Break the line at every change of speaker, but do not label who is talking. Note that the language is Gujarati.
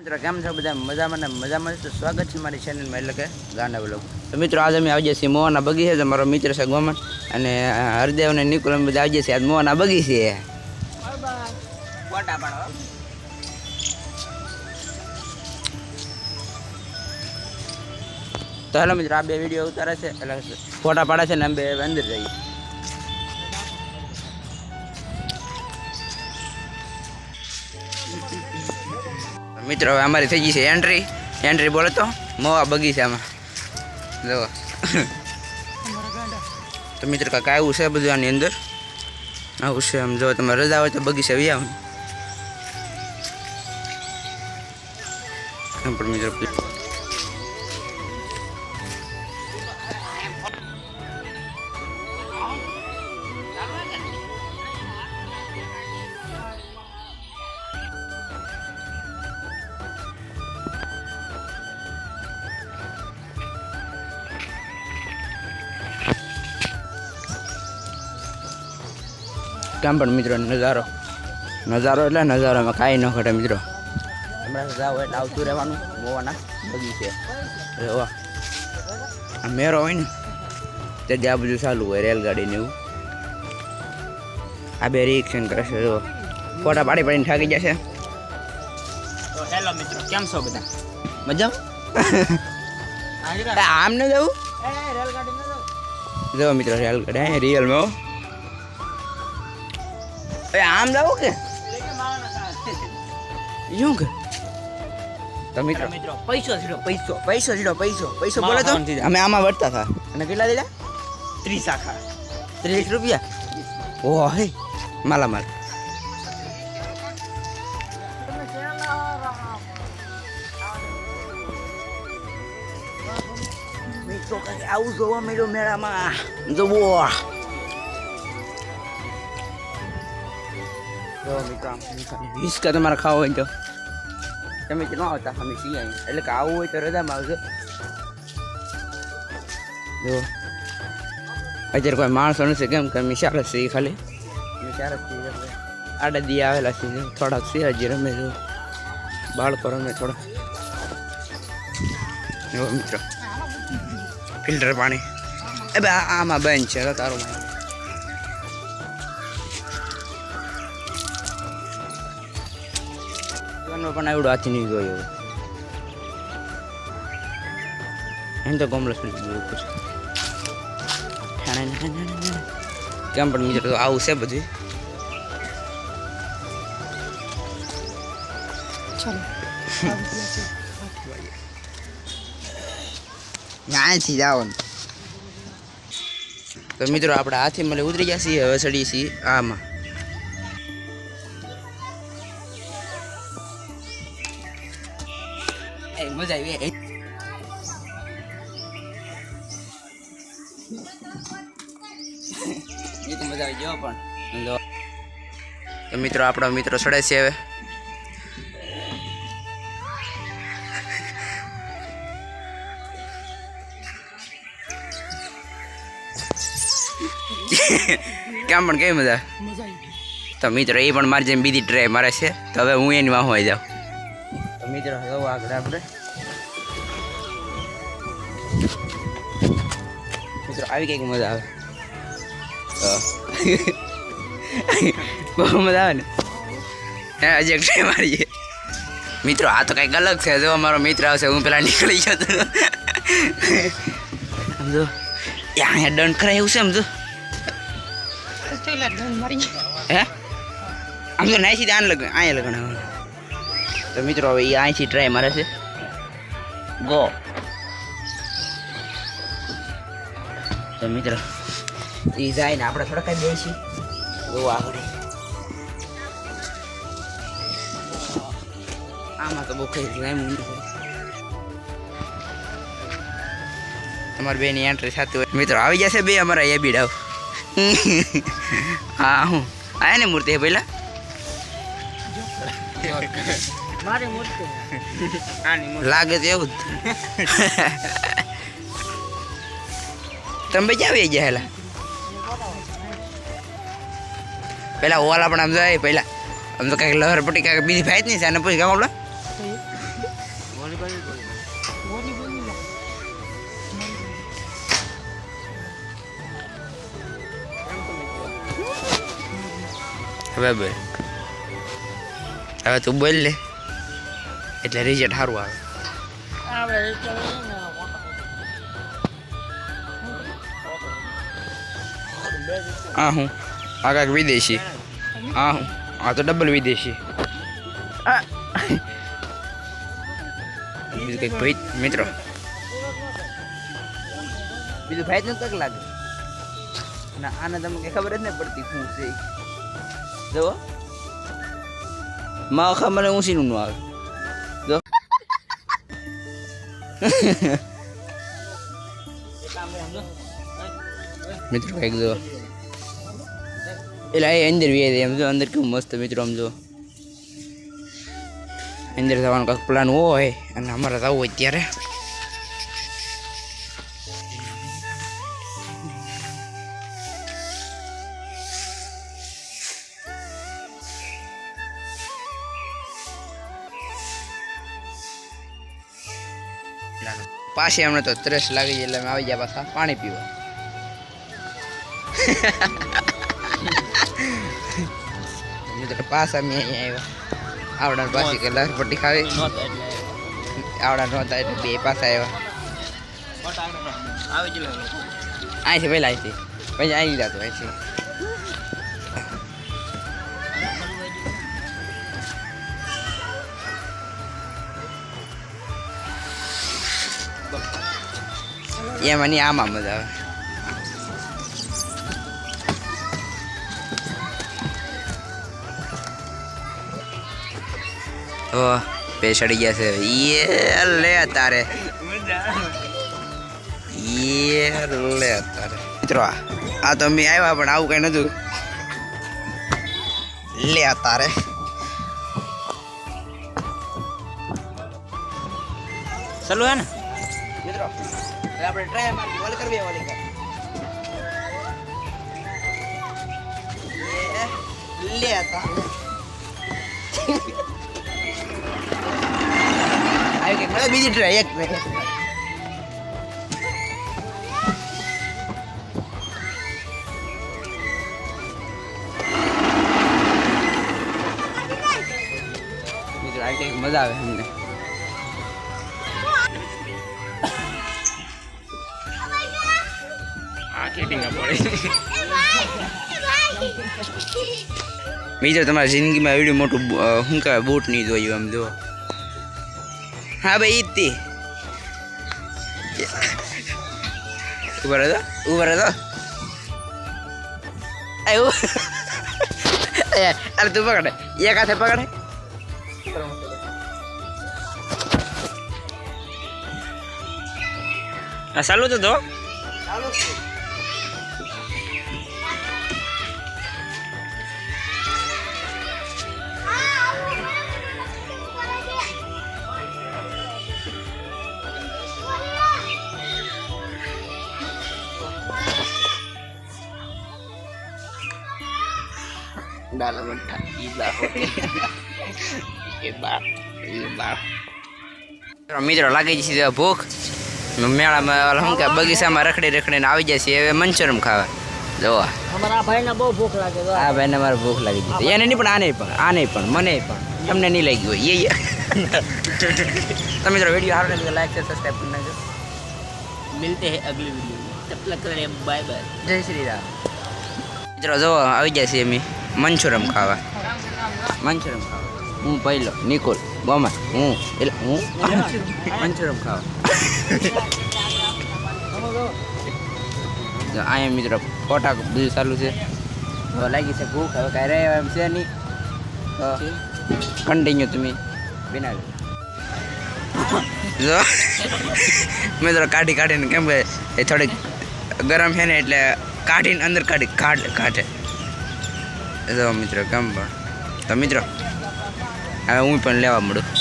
મિત્રો કેમ છો બધા? મજામાં ને મજામાં છે તો સ્વાગત છે મારી ચેનલમાં એટલે કે ગાંડા બ્લોગ તો મિત્રો આજે અમે આવીએ છીએ મોહના બગી છે મારો મિત્ર છે ગોમન. અને હરદેવ ને નિકુલ અમે બધા આવીએ છીએ આજ મોહના બગીચે ફોટા તો હેલો મિત્રો આ બે વીડિયો ઉતારે છે એટલે ફોટા પાડે છે ને અમે બે અંદર જઈએ. મિત્રો, હવે અમારી થઈ ગઈ છે એન્ટ્રી એન્ટ્રી બોલો તો, મોવા બગીચામાં જો. તો મિત્રો કાંઈક આવ્યું છે બધું આની અંદર? આવું છે આમ, જો તમે રજા હોય તો બગીચા આવી આવો પણ મિત્રો કેમ પણ મિત્રો નજારો. નજારો એટલે નજારામાં કાંઈ ન ઘટે મિત્રો. હમણાં જાઓ એટલે આવતું રહેવાનું. મોવાના બગીચે જોવા આ મેરો હોય ને તે જ્યાં બધું ચાલુ હોય રેલગાડીને એવું. આ બે રિએક્શન કરે છે જો ફોટા પાડી પાડીને થાકી જશે તો હેલો મિત્રો કેમ છો બધા? મજા આમ ન જવું? જો મિત્રો રેલગાડી રિયલમાં હો. એ આમ જાવ કે? શું કે? તો મિત્રો.
મિત્રો પૈસો સીડો પૈસો.
પૈસો જીડો પૈસો પૈસો બોલે તો. અમે આમાં વળતા હતા. અને કેટલા દીધા?
ત્રીસ આખા.
ત્રીસ રૂપિયા? ઓહ હે. માલા માલ આવું જોવા મળ્યું મેળામાં? જોવો જો મિત્રો હિસકા તમારે ખાવો હોય તો તમે ન આવતા અમે છીએ. એટલે કે આવું હોય તો રજામાં આવજો જો અત્યારે કોઈ માણસો નથી કેમ કે અમે ચાર જ છીએ ખાલી અમે ચાર જ છીએ આડા દી આવેલા છીએ થોડાક છે હજી રમે જો બાળકો રમે થોડા જો મિત્રો ફિલ્ટર પાણી એ આમાં બંધ છે તારું મારું પણ આવડું હાથી નહીં ગયો એમ તો કોમલસ ઉપર કેમ પણ મિત્રો આવું છે બધું. ત્યાંથી જવાનું તો મિત્રો આપણે હાથી મળે ઉતરી ગયા છીએ હવે ચડીએ છીએ આમાં. એ તો મજા આવી ગયો પણ. તો મિત્રો આપણો મિત્રો સડે છે હવે. કેમ પણ કેવી મજા? તો મિત્રો એ પણ મારી જેમ બીજી ટ્રાય મારે છે. તો હવે હું એની વાહો આવી જાઉં. તો મિત્રો હવે આગળ આપણે. મિત્રો, આવી કંઈક મજા આવે. બહુ મજા આવે ને. હે, હજી એક ટ્રાય મારીએ. મિત્રો, આ તો કંઈક અલગ છે. જો મારો મિત્ર આવશે, હું પેલા નીકળી જતો સમજો એ અહીંયા દંડ કરાય એવું છે સમજો હે? આમ તો નાઈથી આને લગન અહીંયા લગ્ન તો મિત્રો, હવે એ અહીંથી ટ્રાય મારે છે. ગો તો મિત્રો એ જાય ને આપણે થોડા કઈ બહુ આગળ આમાં તો બહુ કઈ લાઈમ તમારી બેની એન્ટ્રી થતી હોય. મિત્રો આવી જશે બે અમારા એ બી ડાવ. હા હું. આયા ને મૂર્તિ પહેલા? લાગે તો એવું જ. તમે ક્યાં આવી ગયા હેલા પેલા ઓલા પણ આમ જાય પેલા આમ તો કાંઈક લહર પટ્ટી કાંઈક બીજી ફાયત નહીં છે અને પછી કામ આપણે હવે બોલ હવે તું બોલ લે એટલે રિઝલ્ટ સારું આવે આ હું આ કાંઈક વિદેશી આ હું આ તો ડબલ વિદેશી આ. બીજું કંઈક ભાઈ મિત્રો બીજું ભાઈ જ કંઈક લાગે ના આને તમને કઈ ખબર જ નહીં પડતી શું છે. ઈ. જો. માં આખા મને ઊંચીનું ન આવે. જો. મિત્રો કંઈક જો. એટલે એ અંદર વે એમ જો, અંદર કેવું મસ્ત મિત્રો, આમ જો. અંદર જવાનો કંઈક પ્લાન હોય, અને અમારે જવું હોય ત્યારે. પાછી અમને તો ત્રેસ લાગી એટલે અમે આવી ગયા પાછા પાણી પીવા. મિત્રો પાછા અમે અહીંયા આવ્યા. આવડા પાછી કે લસ પટ્ટી ખાવી. આવડા નહોતા એટલે બે પાછા આવ્યા.
આવી
અહીંથી પહેલા અહીંથી પછી અહીં લીધા તો અહીંથી એમાં આમાં મજા આવે. ઓ બે ચડી ગયા છે યે લે તારે યે લે તારે મિત્રો આ તો અમે આવ્યા પણ આવું કઈ નતું લે તારે
ચાલુ હે ને
મિત્રો હવે આપણે ટ્રાય મારી ઓલ કરવી ઓલી કર લે તારે આવી ગઈ મળે બીજી ટ્રાય એક કંઈક મજા આવે અમને આ કેટિંગ પડે. મિત્રો તમારા જિંદગીમાં એવડું મોટું બ- અ, શું કહેવાય બૂટ નહીં જોયું આમ જો હા ભાઈ ઈ જ તે ઊભા રહો તો, ઊભા રહો તો. આયો એ, અરે તું પકડે એક હાથે પકડે
આ ચાલુ તો તો
દાલા બંઠા ઈ બાહો એ બા એ બા મિત્રો લાગી જશે તો ભૂખ. મેળામાં ઓલા શું કે બગીચામાં રખડી રખડીને આવી જાય છે હવે મંચુરમ ખાવા. જોવા
અમારા ભાઈને બહુ ભૂખ લાગે તો
આ ભાઈને મારે ભૂખ લાગી જતી. એને નહીં પણ આને પણ આને પણ મને પણ. તમને નહીં લાગી હોય. એ તમે મિત્રો વીડિયો સારો લાગે લાઈક છે સબસ્ક્રાઈબ કરી નાખજો.
મિલતે હે અગલી વીડિયો તબ તક કરે બાય બાય
જય શ્રી રામ. મિત્રો જો આવી જાય છે એમ મંચુરમ ખાવા. મંચુરમ ખાવા. હું પહેલો નિકોલ બોમા હું, એટલે હું મંચુરમ ખાવા. અહીંયા મિત્રો ફોટા બધું ચાલુ છે. લાગી છે ભૂખ, હવે કાંઈ રહે એમ છે નહીં. કન્ટિન્યુ તમે બનાવી જો, મિત્રો, કાઢી કાઢીને કેમ કે એ થોડીક ગરમ છે ને, એટલે કાઢીને અંદર કાઢી, કાઢ, કાઢે. જો મિત્રો કેમ પણ. તો મિત્રો હવે હું પણ લેવા મળું.